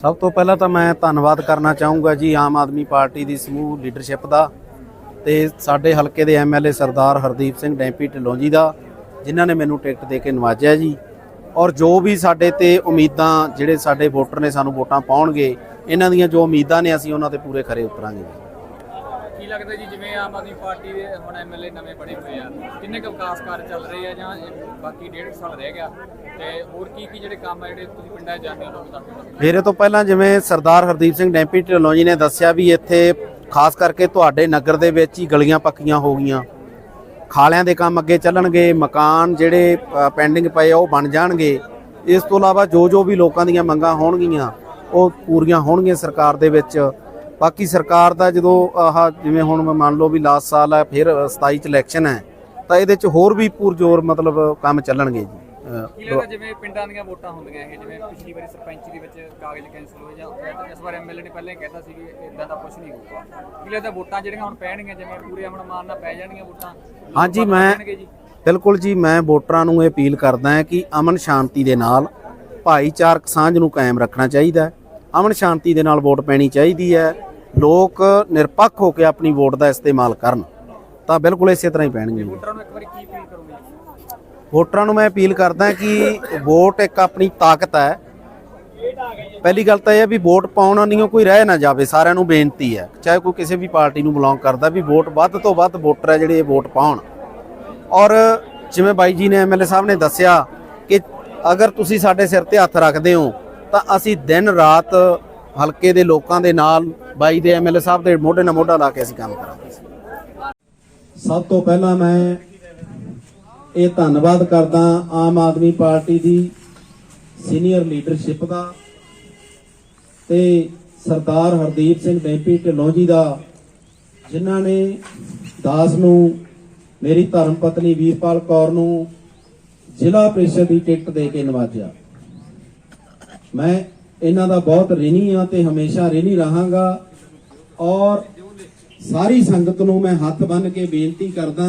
ਸਭ ਤੋਂ ਪਹਿਲਾਂ ਤਾਂ ਮੈਂ ਧੰਨਵਾਦ ਕਰਨਾ ਚਾਹੂੰਗਾ ਜੀ ਆਮ ਆਦਮੀ ਪਾਰਟੀ ਦੀ ਸਮੂਹ ਲੀਡਰਸ਼ਿਪ ਦਾ ਤੇ ਸਾਡੇ ਹਲਕੇ ਦੇ ਐਮਐਲਏ ਸਰਦਾਰ ਹਰਦੀਪ ਸਿੰਘ ਡੈਂਪੀ ਢਿੱਲੋਂ ਜੀ ਦਾ, ਜਿਨ੍ਹਾਂ ਨੇ ਮੈਨੂੰ ਟਿਕਟ ਦੇ ਕੇ ਨਵਾਜਿਆ ਜੀ। ਔਰ ਜੋ ਵੀ ਸਾਡੇ ਤੇ ਉਮੀਦਾਂ ਜਿਹੜੇ ਸਾਡੇ ਵੋਟਰ ਨੇ ਸਾਨੂੰ ਵੋਟਾਂ ਪਾਉਣਗੇ, ਇਹਨਾਂ ਦੀਆਂ ਜੋ ਉਮੀਦਾਂ ਨੇ ਅਸੀਂ ਉਹਨਾਂ ਤੇ ਪੂਰੇ ਖਰੇ ਉਤਰਾਂਗੇ ਜੀ। ਕੀ ਲੱਗਦਾ ਜੀ, ਜਿਵੇਂ ਆਮ ਆਦਮੀ ਪਾਰਟੀ ਦੇ ਹੁਣ ਐਮਐਲਏ ਨਵੇਂ ਬਣੇ ਹੋਏ ਆ, ਕਿੰਨੇ ਕੁ ਵਿਕਾਸ ਕਾਰਜ ਚੱਲ ਰਹੇ ਆ ਜਾਂ ਬਾਕੀ ਡੇਢ ਸਾਲ ਰਹਿ ਗਿਆ? ਤੇ ਹੋਰ ਕੀ ਕੀ ਜਿਹੜੇ ਕੰਮ ਆ ਜਿਹੜੇ ਤੁਸੀਂ ਪਿੰਡਾਂ ਜਾਂਦੇ ਹੋ, ਲੋਕ ਦੱਸੋ ਮੇਰੇ ਤੋਂ ਪਹਿਲਾਂ ਜਿਵੇਂ ਸਰਦਾਰ ਹਰਦੀਪ ਸਿੰਘ ਡੈਂਪੀ ਢਿੱਲੋਂ ਜੀ ਨੇ ਦੱਸਿਆ ਵੀ ਇੱਥੇ ਖਾਸ ਕਰਕੇ ਤੁਹਾਡੇ ਨਗਰ ਦੇ ਵਿੱਚ ਹੀ ਗਲੀਆਂ ਪੱਕੀਆਂ ਹੋ ਗਈਆਂ। ਖਾਲਿਆਂ ਦੇ ਕੰਮ ਅੱਗੇ ਚੱਲਣਗੇ, ਮਕਾਨ ਜਿਹੜੇ ਪੈਂਡਿੰਗ ਪਏ ਉਹ ਬਣ ਜਾਣਗੇ। ਇਸ ਤੋਂ ਇਲਾਵਾ ਜੋ ਜੋ ਵੀ ਲੋਕਾਂ ਦੀਆਂ ਮੰਗਾਂ ਹੋਣਗੀਆਂ, ਉਹ ਪੂਰੀਆਂ ਹੋਣਗੀਆਂ ਸਰਕਾਰ ਦੇ ਵਿੱਚ। ਬਾਕੀ ਸਰਕਾਰ ਦਾ ਜਦੋਂ ਆਹ ਜਿਵੇਂ ਹੁਣ ਮੰਨ ਲਓ ਵੀ ਲਾਸਟ ਸਾਲ ਹੈ ਫਿਰ 27 ਚ ਇਲੈਕਸ਼ਨ ਹੈ ਤਾਂ ਇਹਦੇ ਚ ਹੋਰ ਵੀ ਪੂਰਜੋਰ ਮਤਲਬ ਕੰਮ ਚੱਲਣਗੇ ਜੀ। ਅਹ ਕੀ ਲੱਗਦਾ ਜਿਵੇਂ ਪਿੰਡਾਂ ਦੀਆਂ ਵੋਟਾਂ ਹੁੰਦੀਆਂ ਇਹ ਜਿਵੇਂ ਪਿਛਲੀ ਵਾਰੀ ਸਰਪੰਚੀ ਦੇ ਵਿੱਚ ਕਾਗਜ਼ ਕੈਂਸਲ ਹੋਏ ਜਾਂ ਇਸ ਵਾਰ ਐਮਐਲਏ ਨੇ ਪਹਿਲਾਂ ਹੀ ਕਹਿਤਾ ਸੀ ਕਿ ਇਦਾਂ ਦਾ ਕੁਝ ਨਹੀਂ ਹੋਊਗਾ। ਕੀ ਲੱਗਦਾ ਵੋਟਾਂ ਜਿਹੜੀਆਂ ਹੁਣ ਪੈਣਗੀਆਂ ਜਿਵੇਂ ਪੂਰੇ ਅਮਨ ਮਾਨ ਨਾਲ ਪੈ ਜਾਣਗੀਆਂ ਵੋਟਾਂ ਲੋਕ ਹਾਂਜੀ, ਮੈਂ- ਬਿਲਕੁਲ ਜੀ ਮੈਂ ਵੋਟਰਾਂ ਨੂੰ ਇਹ ਅਪੀਲ ਕਰਦਾ ਹਾਂ ਕਿ ਅਮਨ ਸ਼ਾਂਤੀ ਦੇ ਨਾਲ ਭਾਈਚਾਰਕ ਸਾਂਝ ਨੂੰ ਕਾਇਮ ਰੱਖਣਾ ਚਾਹੀਦਾ ਹੈ। ਅਮਨ ਸ਼ਾਂਤੀ ਦੇ ਨਾਲ ਵੋਟ ਪੈਣੀ ਚਾਹੀਦੀ ਹੈ। ਲੋਕ ਨਿਰਪੱਖ ਹੋ ਕੇ ਆਪਣੀ ਵੋਟ ਦਾ ਇਸਤੇਮਾਲ ਕਰਨ ਤਾਂ ਬਿਲਕੁਲ ਇਸੇ ਤਰ੍ਹਾਂ ਹੀ ਪੈਣਗੇ। ਵੋਟਰਾਂ ਨੂੰ ਇੱਕ ਵਾਰੀ ਕੀ ਅਪੀਲ ਕਰੋਗੇ ਵੋਟਰਾਂ ਨੂੰ ਮੈਂ ਅਪੀਲ ਕਰਦਾ ਕਿ ਵੋਟ ਇੱਕ ਆਪਣੀ ਤਾਕਤ ਹੈ। ਪਹਿਲੀ ਗੱਲ ਤਾਂ ਇਹ ਹੈ ਵੀ ਵੋਟ ਪਾਉਣਾ ਨਹੀਂ ਕੋਈ ਰਹਿ ਨਾ ਜਾਵੇ ਸਾਰਿਆਂ ਨੂੰ ਬੇਨਤੀ ਹੈ। ਚਾਹੇ ਕੋਈ ਕਿਸੇ ਵੀ ਪਾਰਟੀ ਨੂੰ ਬਿਲੋਂਗ ਕਰਦਾ ਵੀ ਵੋਟ ਵੱਧ ਤੋਂ ਵੱਧ ਵੋਟਰ ਹੈ ਜਿਹੜੇ ਇਹ ਵੋਟ ਪਾਉਣ। ਔਰ ਜਿਵੇਂ ਬਾਈ ਜੀ ਨੇ ਐਮਐਲਏ ਸਾਹਿਬ ਨੇ ਦੱਸਿਆ ਕਿ ਅਗਰ ਤੁਸੀਂ ਸਾਡੇ ਸਿਰ ਤੇ ਹੱਥ ਰੱਖਦੇ ਹੋ ਤਾਂ ਅਸੀਂ ਦਿਨ ਰਾਤ ਹਲਕੇ ਦੇ ਲੋਕਾਂ ਦੇ ਨਾਲ, ਬਾਈ ਦੇ ਐਮਐਲਏ ਸਾਹਿਬ ਦੇ ਮੋਢੇ ਨਾਲ ਮੋਢਾ ਲਾ ਕੇ ਅਸੀਂ ਕੰਮ ਕਰਾਂਗੇ। ਸਭ ਤੋਂ ਪਹਿਲਾਂ ਮੈਂ ਇਹ ਧੰਨਵਾਦ ਕਰਦਾ ਆਮ ਆਦਮੀ ਪਾਰਟੀ ਦੀ ਸੀਨੀਅਰ ਲੀਡਰਸ਼ਿਪ ਦਾ ਤੇ ਸਰਦਾਰ ਹਰਦੀਪ ਸਿੰਘ ਡੈਂਪੀ ਢਿੱਲੋਂ ਜੀ ਦਾ, ਜਿਨ੍ਹਾਂ ਨੇ ਦਾਸ ਨੂੰ, ਮੇਰੀ ਧਰਮ ਪਤਨੀ ਵੀਰਪਾਲ ਕੌਰ ਨੂੰ ਜ਼ਿਲ੍ਹਾ ਪ੍ਰੀਸ਼ਦ ਦੀ ਟਿਕਟ ਦੇ ਕੇ ਨਵਾਜਿਆ। ਮੈਂ ਇਹਨਾਂ ਦਾ ਬਹੁਤ ਰਿਣੀ ਆ ਤੇ ਹਮੇਸ਼ਾ ਰਿਣੀ ਰਹਾਂਗਾ। ਔਰ ਸਾਰੀ ਸੰਗਤ ਨੂੰ ਮੈਂ ਹੱਥ ਬੰਨ ਕੇ ਬੇਨਤੀ ਕਰਦਾ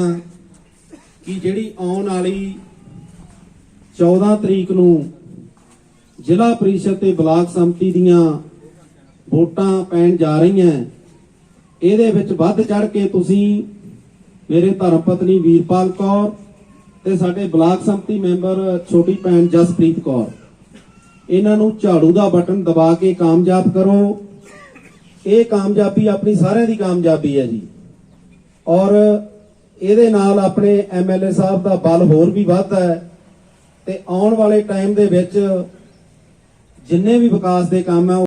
ਕਿ ਜਿਹੜੀ ਆਉਣ ਵਾਲੀ 14 ਤਰੀਕ ਨੂੰ ਜ਼ਿਲ੍ਹਾ ਪ੍ਰੀਸ਼ਦ ਤੇ ਬਲਾਕ ਸੰਮਤੀ ਦੀਆਂ ਵੋਟਾਂ ਪੈਣ ਜਾ ਰਹੀਆਂ ਇਹਦੇ ਵਿੱਚ ਵੱਧ ਚੜ ਕੇ ਤੁਸੀਂ ਮੇਰੇ ਧਰਮ ਪਤਨੀ ਵੀਰਪਾਲ ਕੌਰ ਤੇ ਸਾਡੇ ਬਲਾਕ ਸੰਮਤੀ ਮੈਂਬਰ ਛੋਟੀ ਭੈਣ ਜਸਪ੍ਰੀਤ ਕੌਰ ਇਹਨਾਂ ਨੂੰ ਝਾੜੂ ਦਾ ਬਟਨ ਦਬਾ ਕੇ ਕਾਮਯਾਬ ਕਰੋ। ਇਹ ਕਾਮਯਾਬੀ ਆਪਣੀ ਸਾਰਿਆਂ ਦੀ ਕਾਮਯਾਬੀ ਹੈ ਜੀ। ਔਰ ਇਹਦੇ ਨਾਲ ਆਪਣੇ ਐਮਐਲਏ ਸਾਹਿਬ ਦਾ ਬਲ ਹੋਰ ਵੀ ਵੱਧਦਾ ਹੈ ਤੇ ਆਉਣ ਵਾਲੇ ਟਾਈਮ ਦੇ ਵਿੱਚ ਜਿੰਨੇ ਵੀ ਵਿਕਾਸ ਦੇ ਕੰਮ ਹੈ ਉਹ